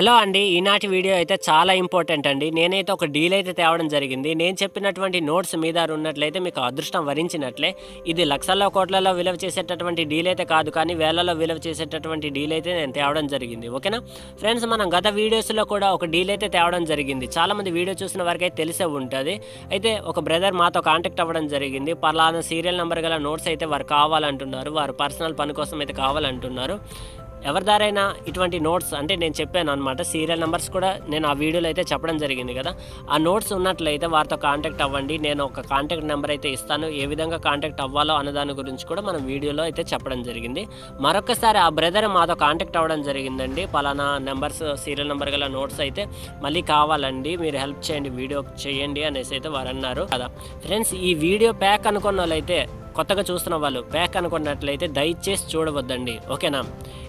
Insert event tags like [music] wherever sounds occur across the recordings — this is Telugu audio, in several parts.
హలో అండి ఈనాటి వీడియో అయితే చాలా ఇంపార్టెంట్ అండి. నేనైతే ఒక డీల్ అయితే తేవడం జరిగింది. నేను చెప్పినటువంటి నోట్స్ మీద ఉన్నట్లయితే మీకు అదృష్టం వరించినట్లే. ఇది లక్షల కోట్లలో విలువ చేసేటటువంటి డీల్ అయితే కాదు కానీ వేలలో విలువ చేసేటటువంటి డీల్ అయితే నేను తేవడం జరిగింది. ఓకేనా? ఫ్రెండ్స్ మనం గత వీడియోస్లో కూడా ఒక డీల్ అయితే తేవడం జరిగింది. చాలామంది వీడియో చూసిన వారికి అయితే తెలిసే ఉంటుంది. అయితే ఒక బ్రదర్ మాతో కాంటాక్ట్ అవ్వడం జరిగింది. పలానా సీరియల్ నెంబర్ గల నోట్స్ అయితే వారు కావాలంటున్నారు. వారు పర్సనల్ పని కోసం అయితే కావాలంటున్నారు. ఎవరి దారైనా ఇటువంటి నోట్స్ అంటే నేను చెప్పాను అనమాట సీరియల్ నెంబర్స్ కూడా నేను ఆ వీడియోలో అయితే చెప్పడం జరిగింది కదా. ఆ నోట్స్ ఉన్నట్లయితే వారితో కాంటాక్ట్ అవ్వండి. నేను ఒక కాంటాక్ట్ నెంబర్ అయితే ఇస్తాను. ఏ విధంగా కాంటాక్ట్ అవ్వాలో అన్న దాని గురించి కూడా మనం వీడియోలో అయితే చెప్పడం జరిగింది. మరొకసారి ఆ బ్రదర్ మాతో కాంటాక్ట్ అవ్వడం జరిగిందండి. పలానా నెంబర్స్ సీరియల్ నెంబర్ గల నోట్స్ అయితే మళ్ళీ కావాలండి. మీరు హెల్ప్ చేయండి వీడియో చేయండి అనేసి అయితే వారు అన్నారు కదా. ఫ్రెండ్స్ ఈ వీడియో ప్యాక్ అనుకున్న వాళ్ళైతే కొత్తగా చూస్తున్న వాళ్ళు ప్యాక్ అనుకున్నట్లయితే దయచేసి చూడవద్దండి. ఓకేనా?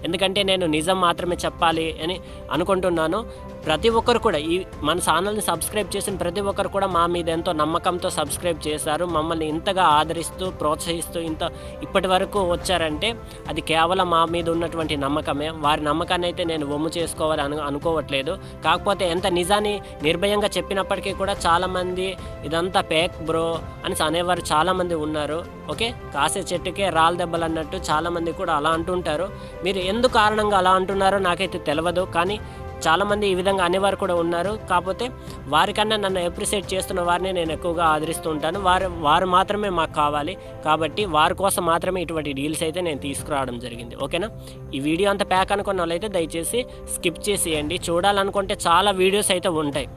ఎందుకంటే నేను నిజం మాత్రమే చెప్పాలి అని అనుకుంటున్నాను. ప్రతి ఒక్కరు కూడా ఈ మన ఛానల్ని సబ్స్క్రైబ్ చేసిన ప్రతి ఒక్కరు కూడా మా మీద ఎంతో నమ్మకంతో సబ్స్క్రైబ్ చేశారు. మమ్మల్ని ఇంతగా ఆదరిస్తూ ప్రోత్సహిస్తూ ఇంత ఇప్పటి వరకు వచ్చారంటే అది కేవలం మా మీద ఉన్నటువంటి నమ్మకమే. వారి నమ్మకాన్ని అయితే నేను ఒమ్ము చేసుకోవాలి అను అనుకోవట్లేదు. కాకపోతే ఎంత నిజాన్ని నిర్భయంగా చెప్పినప్పటికీ కూడా చాలామంది ఇదంతా పేక్ బ్రో అని అనేవారు చాలామంది ఉన్నారు. ఓకే? కాసే చెట్టుకే రాళ్ళ దెబ్బలు అన్నట్టు చాలామంది కూడా అలా అంటుంటారు. మీరు ఎందుకు కారణంగా అలా అంటున్నారో నాకైతే తెలియదు కానీ చాలామంది ఈ విధంగా అనేవారు కూడా ఉన్నారు. కాకపోతే వారికన్నా నన్ను అప్రిషియేట్ చేస్తున్న వారిని నేను ఎక్కువగా ఆదరిస్తూ ఉంటాను. వారు వారు మాత్రమే మాకు కావాలి. కాబట్టి వారి కోసం మాత్రమే ఇటువంటి డీల్స్ అయితే నేను తీసుకురావడం జరిగింది. ఓకేనా? ఈ వీడియో అంత ప్యాక్ అనుకున్న వాళ్ళైతే దయచేసి స్కిప్ చేసేయండి. చూడాలనుకుంటే చాలా వీడియోస్ అయితే ఉంటాయి.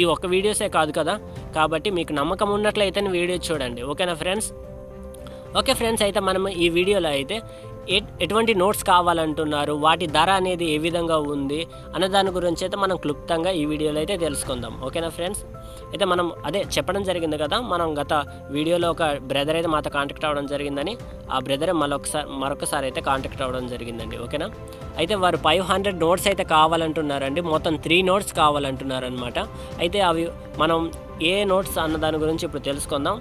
ఈ ఒక్క వీడియోసే కాదు కదా? కాబట్టి మీకు నమ్మకం ఉన్నట్లయితే వీడియో చూడండి. ఓకేనా ఫ్రెండ్స్? ఓకే ఫ్రెండ్స్ అయితే మనం ఈ వీడియోలో అయితే ఎటువంటి నోట్స్ కావాలంటున్నారు? వాటి ధర అనేది ఏ విధంగా ఉంది? అనే దాని గురించి అయితే మనం క్లుప్తంగా ఈ వీడియోలో అయితే తెలుసుకుందాం. ఓకేనా ఫ్రెండ్స్? అయితే మనం అదే చెప్పడం జరిగింది కదా మనం గత వీడియోలో ఒక బ్రదర్ అయితే మాతో కాంటాక్ట్ అవ్వడం జరిగిందని ఆ బ్రదర్ మరొకసారి మరొకసారి అయితే కాంటాక్ట్ అవ్వడం జరిగిందండి. ఓకేనా? అయితే వారు ఫైవ్ హండ్రెడ్ నోట్స్ అయితే కావాలంటున్నారండి. మొత్తం త్రీ నోట్స్ కావాలంటున్నారు అనమాట అయితే అవి మనం ఏ నోట్స్ అన్న దాని గురించి ఇప్పుడు తెలుసుకుందాం.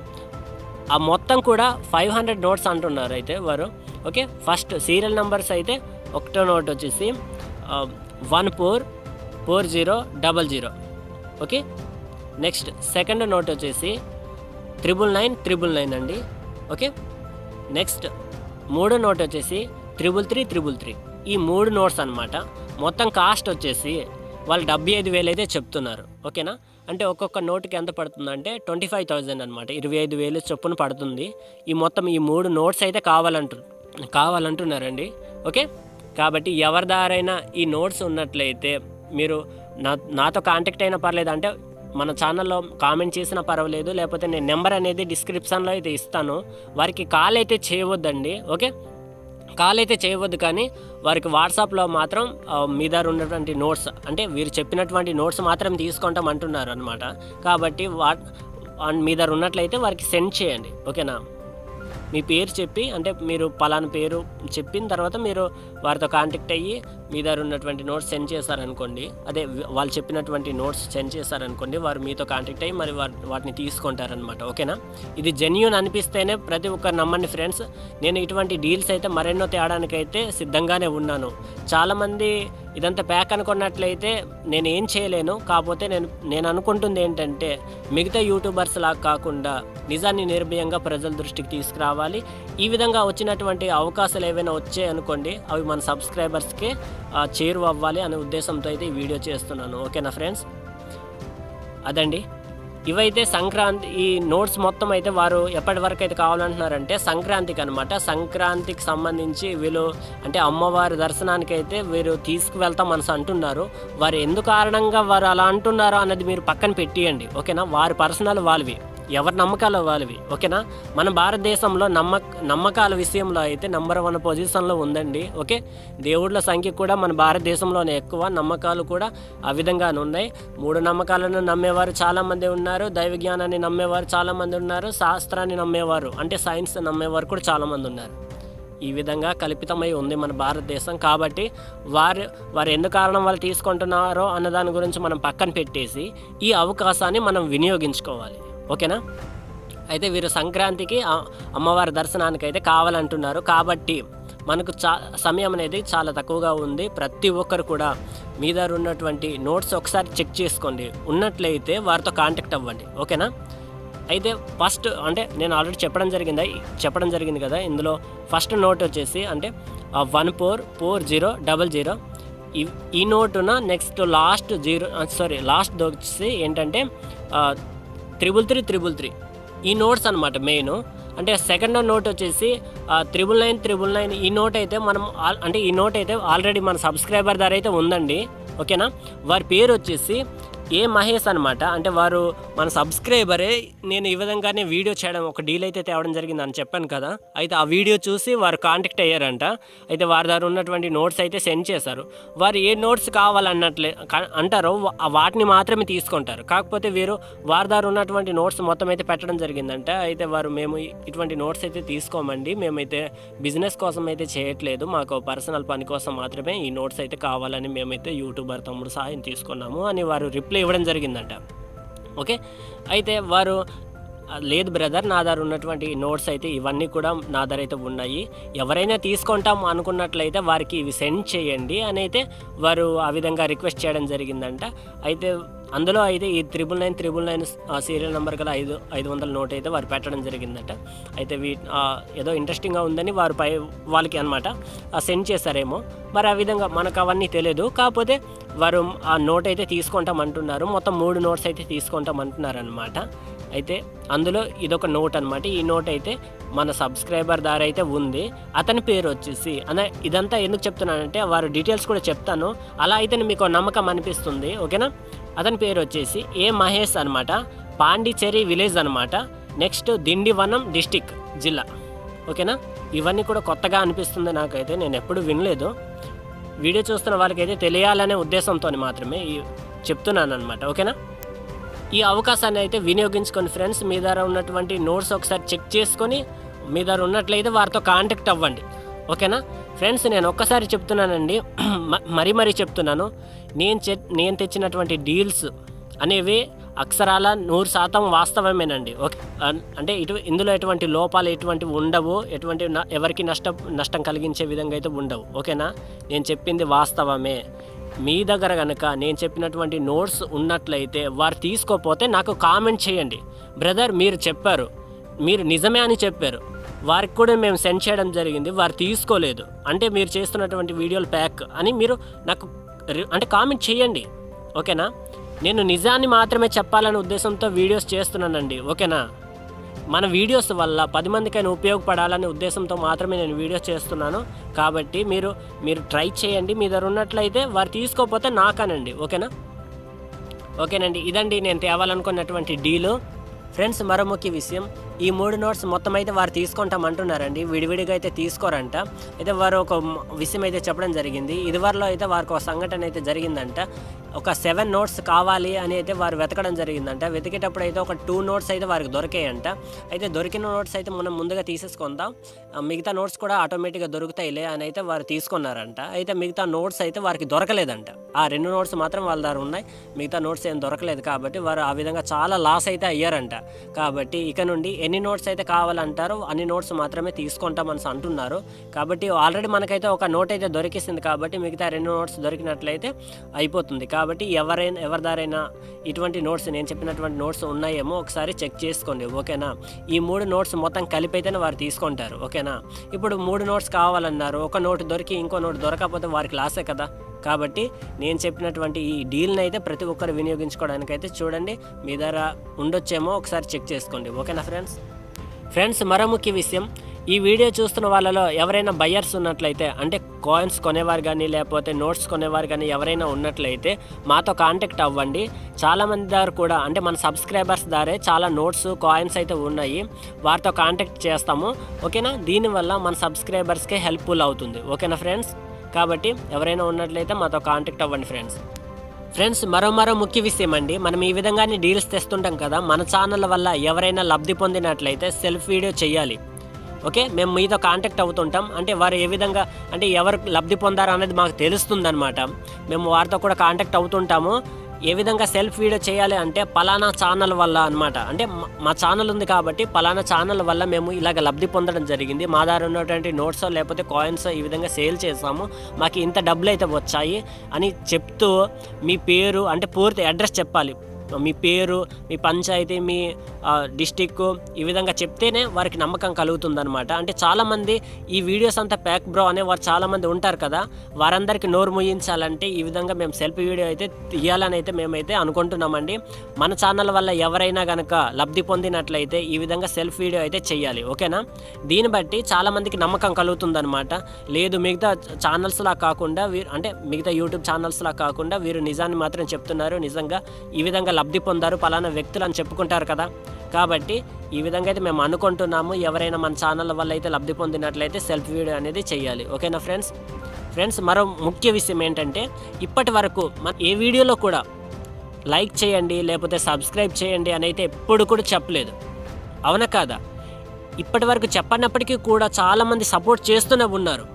ఆ మొత్తం కూడా ఫైవ్ హండ్రెడ్ నోట్స్ అంటున్నారు అయితే వారు. ఓకే? ఫస్ట్ సీరియల్ నెంబర్స్ అయితే ఒకటో నోట్ వచ్చేసి one four four zero double zero. Okay? Next second note వచ్చేసి త్రిబుల్ నైన్ త్రిబుల్ నైన్ అండి. ఓకే? నెక్స్ట్ మూడో నోట్ వచ్చేసి త్రిబుల్ త్రీ త్రిబుల్ త్రీ. ఈ మూడు నోట్స్ అనమాట మొత్తం కాస్ట్ వచ్చేసి వాళ్ళు డెబ్బై ఐదు వేలు అయితే చెప్తున్నారు. ఓకేనా? అంటే ఒక్కొక్క నోటుకి ఎంత పడుతుందంటే ట్వంటీ ఫైవ్ థౌజండ్ అనమాట ఇరవై ఐదు వేలు చొప్పున పడుతుంది. ఈ మొత్తం ఈ మూడు నోట్స్ అయితే కావాలంటు కావాలంటున్నారండి. ఓకే? కాబట్టి ఎవరి దారైనా ఈ నోట్స్ ఉన్నట్లయితే మీరు నా నాతో కాంటాక్ట్ అయినా పర్లేదు. అంటే మన ఛానల్లో కామెంట్ చేసినా పర్వాలేదు. లేకపోతే నేను నెంబర్ అనేది డిస్క్రిప్షన్లో అయితే ఇస్తాను. వారికి కాల్ అయితే చేయవద్దండి. ఓకే? కాల్ అయితే చేయవద్దు కానీ వారికి వాట్సాప్లో మాత్రం మీ దగ్గర ఉన్నటువంటి నోట్స్ అంటే వీరు చెప్పినటువంటి నోట్స్ మాత్రం తీసుకుంటాం అంటున్నారు అనమాట కాబట్టి వా మీ దగ్గర ఉన్నట్లయితే వారికి సెండ్ చేయండి. ఓకేనా? మీ పేరు చెప్పి అంటే మీరు పలానా పేరు చెప్పిన తర్వాత మీరు వారితో కాంటాక్ట్ అయ్యి మీ దగ్గర ఉన్నటువంటి నోట్స్ సెండ్ చేశారనుకోండి. అదే వాళ్ళు చెప్పినటువంటి నోట్స్ సెండ్ చేశారనుకోండి వారు మీతో కాంటాక్ట్ అయ్యి మరి వాటిని తీసుకుంటారనమాట ఓకేనా? ఇది జెన్యున్ అనిపిస్తేనే ప్రతి ఒక్కరు నమ్మండి ఫ్రెండ్స్. నేను ఇటువంటి డీల్స్ అయితే మరెన్నో తేడానికైతే సిద్ధంగానే ఉన్నాను. చాలామంది ఇదంతా ప్యాక్ అనుకున్నట్లయితే నేను ఏం చేయలేను. కాకపోతే నేను నేను అనుకుంటుంది ఏంటంటే మిగతా యూట్యూబర్స్ లాగా కాకుండా నిజాన్ని నిర్భయంగా ప్రజల దృష్టికి తీసుకురావాలి. ఈ విధంగా వచ్చినటువంటి అవకాశాలు ఏవైనా వచ్చాయి అనుకోండి అవి మన సబ్స్క్రైబర్స్కి చేరువ అవ్వాలి అనే ఉద్దేశంతో అయితే ఈ వీడియో చేస్తున్నాను. ఓకేనా ఫ్రెండ్స్? అదండి. ఇవైతే సంక్రాంతి ఈ నోట్స్ మొత్తం అయితే వారు ఎప్పటి వరకు అయితే కావాలంటున్నారంటే సంక్రాంతికి అనమాట సంక్రాంతికి సంబంధించి వీళ్ళు అంటే అమ్మవారి దర్శనానికి అయితే వీరు తీసుకువెళ్తాం మనసు అంటున్నారు. వారు ఎందుకు కారణంగా వారు అలా అంటున్నారో అన్నది మీరు పక్కన పెట్టియండి. ఓకేనా? వారి పర్సనల్ వాళ్ళవి. ఎవరి నమ్మకాలు వాళ్ళవి ఓకేనా? మన భారతదేశంలో నమ్మక నమ్మకాల విషయంలో అయితే నెంబర్ వన్ పొజిషన్లో ఉందండి ఓకే? దేవుళ్ళ సంఖ్య కూడా మన భారతదేశంలోనే ఎక్కువ నమ్మకాలు కూడా ఆ విధంగానే ఉన్నాయి. మూడు నమ్మకాలను నమ్మేవారు చాలామంది ఉన్నారు దైవ జ్ఞానాన్ని నమ్మేవారు చాలామంది ఉన్నారు శాస్త్రాన్ని నమ్మేవారు అంటే సైన్స్ నమ్మేవారు కూడా చాలామంది ఉన్నారు. ఈ విధంగా కల్పితమై ఉంది మన భారతదేశం. కాబట్టి వారు వారు ఎందుకు కారణం వాళ్ళు తీసుకుంటున్నారో అన్న దాని గురించి మనం పక్కన పెట్టేసి ఈ అవకాశాన్ని మనం వినియోగించుకోవాలి. ఓకేనా? అయితే వీరు సంక్రాంతికి అమ్మవారి దర్శనానికి అయితే కావాలంటున్నారు. కాబట్టి మనకు చా సమయం అనేది చాలా తక్కువగా ఉంది. ప్రతి ఒక్కరు కూడా మీ దగ్గర ఉన్నటువంటి నోట్స్ ఒకసారి చెక్ చేసుకోండి. ఉన్నట్లయితే వారితో కాంటాక్ట్ అవ్వండి. ఓకేనా? అయితే ఫస్ట్ అంటే నేను ఆల్రెడీ చెప్పడం జరిగిందా? చెప్పడం జరిగింది కదా? ఇందులో ఫస్ట్ నోట్ వచ్చేసి అంటే one four four zero double zero. ఈ ఈ నోటున next last zero sorry last వచ్చేసి ఏంటంటే త్రిబుల్ త్రీ త్రిబుల్ త్రీ. ఈ నోట్స్ అనమాట మెయిన్. అంటే సెకండ్ నోట్ వచ్చేసి త్రిబుల్ నైన్ త్రిబుల్ నైన్. ఈ నోట్ అయితే మనం అంటే ఈ నోట్ అయితే ఆల్రెడీ మన సబ్స్క్రైబర్ ధర అయితే ఉందండి. ఓకేనా? వారి పేరు వచ్చేసి ఏ మహేష్ అనమాట అంటే వారు మన సబ్స్క్రైబరే నేను ఈ విధంగానే వీడియో చేయడం ఒక డీల్ అయితే తేవడం జరిగింది అని చెప్పాను కదా. అయితే ఆ వీడియో చూసి వారు కాంటాక్ట్ అయ్యారంట. అయితే వారి దగ్గర ఉన్నటువంటి నోట్స్ అయితే సెండ్ చేశారు. వారు ఏ నోట్స్ కావాలన్నట్లే కా- అంటారో వాటిని మాత్రమే తీసుకుంటారు. కాకపోతే వీరు వారి దగ్గర ఉన్నటువంటి నోట్స్ మొత్తం అయితే పెట్టడం జరిగిందంట. అయితే వారు మేము ఇటువంటి నోట్స్ అయితే తీసుకోమండి. మేమైతే బిజినెస్ కోసం అయితే చేయట్లేదు. మాకు పర్సనల్ పని కోసం మాత్రమే ఈ నోట్స్ అయితే కావాలని మేమైతే యూట్యూబర్ తమ్ముడు సహాయం తీసుకున్నాము అని వారు రిప్లై ఇవ్వడం జరిగిందంట. ఓకే? అయితే వారు లేదు బ్రదర్ నా దగ్గర ఉన్నటువంటి నోట్స్ అయితే ఇవన్నీ కూడా నా దగ్గర అయితే ఉన్నాయి. ఎవరైనా తీసుకుంటాం అనుకున్నట్లయితే వారికి ఇవి సెండ్ చేయండి అని అయితే వారు ఆ విధంగా రిక్వెస్ట్ చేయడం జరిగిందంట. అయితే అందులో అయితే ఈ triple nine triple nine serial number గల ఐదు ఐదు వందల నోట్ అయితే వారు పెట్టడం జరిగిందట. అయితే వీ ఏదో ఇంట్రెస్టింగ్గా ఉందని వారు పై వాళ్ళకి అనమాట సెండ్ చేశారేమో. మరి ఆ విధంగా మనకు అవన్నీ తెలియదు కాకపోతే వారు ఆ నోట్ అయితే తీసుకుంటాం అంటున్నారు. మొత్తం మూడు నోట్స్ అయితే తీసుకుంటాం అంటున్నారు అనమాట అయితే అందులో ఇదొక నోట్ అనమాట ఈ నోట్ అయితే మన సబ్స్క్రైబర్ దారి అయితే ఉంది. అతని పేరు వచ్చేసి అంటే ఇదంతా ఎందుకు చెప్తున్నానంటే వారు డీటెయిల్స్ కూడా చెప్తాను. అలా అయితే మీకు నమ్మకం అనిపిస్తుంది ఓకేనా? అతని పేరు వచ్చేసి ఏ మహేష్ అనమాట పాండిచేరి విలేజ్ అనమాట నెక్స్ట్ దిండివనం డిస్టిక్ జిల్లా ఓకేనా? ఇవన్నీ కూడా కొత్తగా అనిపిస్తుంది నాకైతే నేను ఎప్పుడు వినలేదు. వీడియో చూస్తున్న వాళ్ళకైతే తెలియాలనే ఉద్దేశంతో మాత్రమే ఈ చెప్తున్నాను అనమాట ఓకేనా? ఈ అవకాశాన్ని అయితే వినియోగించుకొని ఫ్రెండ్స్ మీ దగ్గర ఉన్నటువంటి నోట్స్ ఒకసారి చెక్ చేసుకొని మీ దగ్గర ఉన్నట్లయితే వారితో కాంటాక్ట్ అవ్వండి. ఓకేనా? ఫ్రెండ్స్ నేను ఒక్కసారి చెప్తున్నానండి. [clears throat] మరి మరీ మరీ చెప్తున్నాను. నేను చె నేను తెచ్చినటువంటి డీల్స్ అనేవి అక్షరాల నూరు శాతం వాస్తవమేనండి. ఓకే అంటే ఇటు ఇందులో ఎటువంటి లోపాలు ఎటువంటి ఉండవు. ఎటువంటి న- ఎవరికి నష్టం నష్టం కలిగించే విధంగా అయితే ఉండవు. ఓకేనా? నేను చెప్పింది వాస్తవమే. మీ దగ్గర కనుక నేను చెప్పినటువంటి నోట్స్ ఉన్నట్లయితే వారు తీసుకోపోతే నాకు కామెంట్ చేయండి. బ్రదర్ మీరు చెప్పారు. మీరు నిజమే అని చెప్పారు. వారికి కూడా మేము సెండ్ చేయడం జరిగింది. వారు తీసుకోలేదు. అంటే మీరు చేస్తున్నటువంటి వీడియోలు ప్యాక్ అని మీరు నాకు రి- అంటే కామెంట్ చేయండి. ఓకేనా? నేను నిజాన్ని మాత్రమే చెప్పాలనే ఉద్దేశంతో వీడియోస్ చేస్తున్నానండి. ఓకేనా? మన వీడియోస్ వల్ల పది మందికైనా ఉపయోగపడాలనే ఉద్దేశంతో మాత్రమే నేను వీడియోస్ చేస్తున్నాను. కాబట్టి మీరు మీరు ట్రై చేయండి. మీ దగ్గర ఉన్నట్లయితే వారు తీసుకోకపోతే నాకనండి. ఓకేనా? ఓకేనండి. ఇదండి నేను తేవాలనుకున్నటువంటి డీలు. ఫ్రెండ్స్ మరో ముఖ్య విషయం. ఈ మూడు నోట్స్ మొత్తం అయితే వారు తీసుకుంటాం అంటున్నారండి విడివిడిగా అయితే తీసుకోరంట. అయితే వారు ఒక విషయం అయితే చెప్పడం జరిగింది. ఇదివరలో అయితే వారికి ఒక సంఘటన అయితే జరిగిందంట. ఒక సెవెన్ నోట్స్ కావాలి అని అయితే వారు వెతకడం జరిగిందంట. వెతికేటప్పుడు అయితే ఒక టూ నోట్స్ అయితే వారికి దొరికాయంట. అయితే దొరికిన నోట్స్ అయితే మనం ముందుగా తీసేసుకుందాం. మిగతా నోట్స్ కూడా ఆటోమేటిక్గా దొరుకుతాయిలే అని అయితే వారు తీసుకున్నారంట. అయితే మిగతా నోట్స్ అయితే వారికి దొరకలేదంట. ఆ రెండు నోట్స్ మాత్రం వాళ్ళ దగ్గర ఉన్నాయి. మిగతా నోట్స్ ఏం దొరకలేదు కాబట్టి వారు ఆ విధంగా చాలా లాస్ అయితే అయ్యారంట. కాబట్టి ఇక నుండి ఎన్ని నోట్స్ అయితే కావాలంటారో అన్ని నోట్స్ మాత్రమే తీసుకుంటామని అంటున్నారు. కాబట్టి ఆల్రెడీ మనకైతే ఒక నోట్ అయితే దొరికిస్తుంది కాబట్టి మిగతా రెండు నోట్స్ దొరికినట్లయితే అయిపోతుంది. కాబట్టి ఎవరైనా ఎవరి దారైనా ఇటువంటి నోట్స్ నేను చెప్పినటువంటి నోట్స్ ఉన్నాయేమో ఒకసారి చెక్ చేసుకోండి. ఓకేనా? ఈ మూడు నోట్స్ మొత్తం కలిపైతేనే అయితేనే వారు తీసుకుంటారు. ఓకేనా? ఇప్పుడు మూడు నోట్స్ కావాలన్నారు. ఒక నోట్ దొరికి ఇంకో నోట్ దొరకకపోతే వారికి లాసే కదా? కాబట్టి నేను చెప్పినటువంటి ఈ డీల్ని అయితే ప్రతి ఒక్కరు వినియోగించుకోవడానికైతే చూడండి. మీ దగ్గర ఉండొచ్చేమో ఒకసారి చెక్ చేసుకోండి. ఓకేనా ఫ్రెండ్స్? ఫ్రెండ్స్ మరో ముఖ్య విషయం ఈ వీడియో చూస్తున్న వాళ్ళలో ఎవరైనా బయ్యర్స్ ఉన్నట్లయితే అంటే కాయిన్స్ కొనేవారు కానీ లేకపోతే నోట్స్ కొనేవారు కానీ ఎవరైనా ఉన్నట్లయితే మాతో కాంటాక్ట్ అవ్వండి. చాలామంది దగ్గర కూడా అంటే మన సబ్స్క్రైబర్స్ దారే చాలా నోట్స్ కాయిన్స్ అయితే ఉన్నాయి. వారితో కాంటాక్ట్ చేస్తాము. ఓకేనా? దీనివల్ల మన సబ్స్క్రైబర్స్కే హెల్ప్ఫుల్ అవుతుంది. ఓకేనా ఫ్రెండ్స్? కాబట్టి ఎవరైనా ఉన్నట్లయితే మాతో కాంటాక్ట్ అవ్వండి ఫ్రెండ్స్ ఫ్రెండ్స్ మరో మరో ముఖ్య విషయం అండి. మనం ఈ విధంగానే డీల్స్ తెస్తుంటాం కదా. మన ఛానల్ వల్ల ఎవరైనా లబ్ధి పొందినట్లయితే సెల్ఫ్ వీడియో చేయాలి. ఓకే మేము మీతో కాంటాక్ట్ అవుతుంటాం. అంటే వారు ఏ విధంగా అంటే ఎవరు లబ్ధి పొందారు అనేది మాకు తెలుస్తుందనమాట మేము వారితో కూడా కాంటాక్ట్ అవుతుంటాము. ఏ విధంగా సెల్ఫ్ వీడియో చేయాలి అంటే పలానా ఛానల్ వల్ల అనమాట అంటే మా ఛానల్ ఉంది కాబట్టి పలానా ఛానల్ వల్ల మేము ఇలాగ లబ్ధి పొందడం జరిగింది. మా దగ్గర ఉన్నటువంటి నోట్స్ లేకపోతే కాయిన్స్ ఈ విధంగా సేల్ చేసాము. మాకు ఇంత డబ్బులు అయితే వచ్చాయి అని చెప్తూ మీ పేరు అంటే పూర్తి అడ్రస్ చెప్పాలి. మీ పేరు మీ పంచాయతీ మీ డిస్టిక్ ఈ విధంగా చెప్తేనే వారికి నమ్మకం కలుగుతుందనమాట అంటే చాలామంది ఈ వీడియోస్ అంతా ప్యాక్ బ్రో అనే వారు చాలామంది ఉంటారు కదా వారందరికీ నోరు ముయించాలంటే ఈ విధంగా మేము సెల్ఫీ వీడియో అయితే తీయాలని అయితే మేమైతే అనుకుంటున్నామండి. మన ఛానల్ వల్ల ఎవరైనా కనుక లబ్ధి పొందినట్లయితే ఈ విధంగా సెల్ఫ్ వీడియో అయితే చేయాలి ఓకేనా? దీన్ని బట్టి చాలామందికి నమ్మకం కలుగుతుందనమాట లేదు మిగతా ఛానల్స్లా కాకుండా వీరు అంటే మిగతా యూట్యూబ్ ఛానల్స్లా కాకుండా వీరు నిజాన్ని మాత్రం చెప్తున్నారు. నిజంగా ఈ విధంగా లబ్ధి పొందారు పలానా వ్యక్తులు అని చెప్పుకుంటారు కదా. కాబట్టి ఈ విధంగా అయితే మేము అనుకుంటున్నాము ఎవరైనా మన ఛానల్ వల్ల అయితే లబ్ధి పొందినట్లయితే సెల్ఫ్ వీడియో అనేది చేయాలి. ఓకేనా ఫ్రెండ్స్? ఫ్రెండ్స్ మరో ముఖ్య విషయం ఏంటంటే ఇప్పటి వరకు మన ఏ వీడియోలో కూడా లైక్ చేయండి లేకపోతే సబ్స్క్రైబ్ చేయండి అని అయితే ఎప్పుడు కూడా చెప్పలేదు. అవునా కాదా? ఇప్పటి వరకు చెప్పనప్పటికీ కూడా చాలామంది సపోర్ట్ చేస్తూనే ఉన్నారు.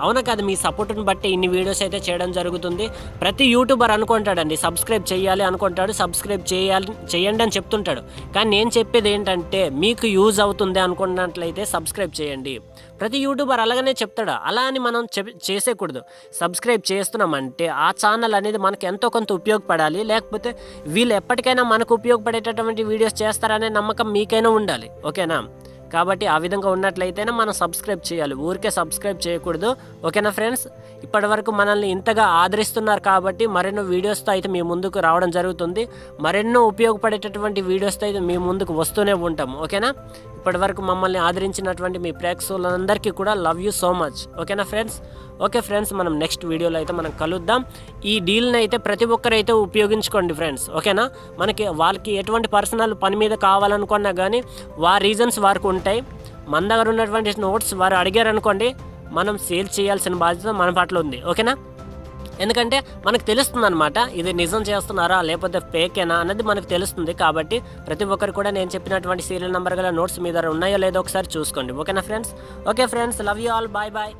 అవునా కాదు మీ సపోర్ట్ని బట్టి ఇన్ని వీడియోస్ అయితే చేయడం జరుగుతుంది. ప్రతి యూట్యూబర్ అనుకుంటాడండి సబ్స్క్రైబ్ చేయాలి అనుకుంటాడు సబ్స్క్రైబ్ చేయాలి చేయండి అని చెప్తుంటాడు. కానీ నేను చెప్పేది ఏంటంటే మీకు యూజ్ అవుతుంది అనుకున్నట్లయితే సబ్స్క్రైబ్ చేయండి. ప్రతి యూట్యూబర్ అలాగనే చెప్తాడు అలా అని మనం చెప్ చేసేయకూడదు. సబ్స్క్రైబ్ చేస్తున్నామంటే ఆ ఛానల్ అనేది మనకు ఎంతో కొంత ఉపయోగపడాలి లేకపోతే వీళ్ళు ఎప్పటికైనా మనకు ఉపయోగపడేటటువంటి వీడియోస్ చేస్తారనే నమ్మకం మీకైనా ఉండాలి. ఓకేనా? కాబట్టి ఆ విధంగా ఉన్నట్లయితేనే మనం సబ్స్క్రైబ్ చేయాలి. ఊరికే సబ్స్క్రైబ్ చేయకూడదు. ఓకేనా ఫ్రెండ్స్ ఇప్పటివరకు మనల్ని ఇంతగా ఆదరిస్తున్నారు కాబట్టి మరెన్నో వీడియోస్తో అయితే మీ ముందుకు రావడం జరుగుతుంది. మరెన్నో ఉపయోగపడేటటువంటి వీడియోస్తో అయితే మీ ముందుకు వస్తూనే ఉంటాం. ఓకేనా? ఇప్పటివరకు మమ్మల్ని ఆదరించినటువంటి మీ ప్రేక్షకులందరికీ కూడా లవ్ యూ సో మచ్ ఓకేనా ఫ్రెండ్స్ ఓకే ఫ్రెండ్స్ మనం నెక్స్ట్ వీడియోలో అయితే మనం కలుద్దాం. ఈ డీల్ని అయితే ప్రతి ఒక్కరైతే ఉపయోగించుకోండి ఫ్రెండ్స్ ఓకేనా? మనకి వాళ్ళకి ఎటువంటి పర్సనల్ పని మీద కావాలనుకున్నా కానీ వారి రీజన్స్ వారికి ఉంటాయి. మన దగ్గర ఉన్నటువంటి నోట్స్ వారు అడిగారు అనుకోండి మనం సేల్ చేయాల్సిన బాధ్యత మన పట్ల ఉంది ఓకేనా? ఎందుకంటే మనకు తెలుస్తుంది అనమాట ఇది నిజం చేస్తున్నారా లేకపోతే ఫేకేనా అనేది మనకు తెలుస్తుంది. కాబట్టి ప్రతి ఒక్కరు కూడా నేను చెప్పినటువంటి సీరియల్ నెంబర్ గల నోట్స్ మీద ఉన్నాయో లేదో ఒకసారి చూసుకోండి ఓకేనా friends? Okay friends love you all bye bye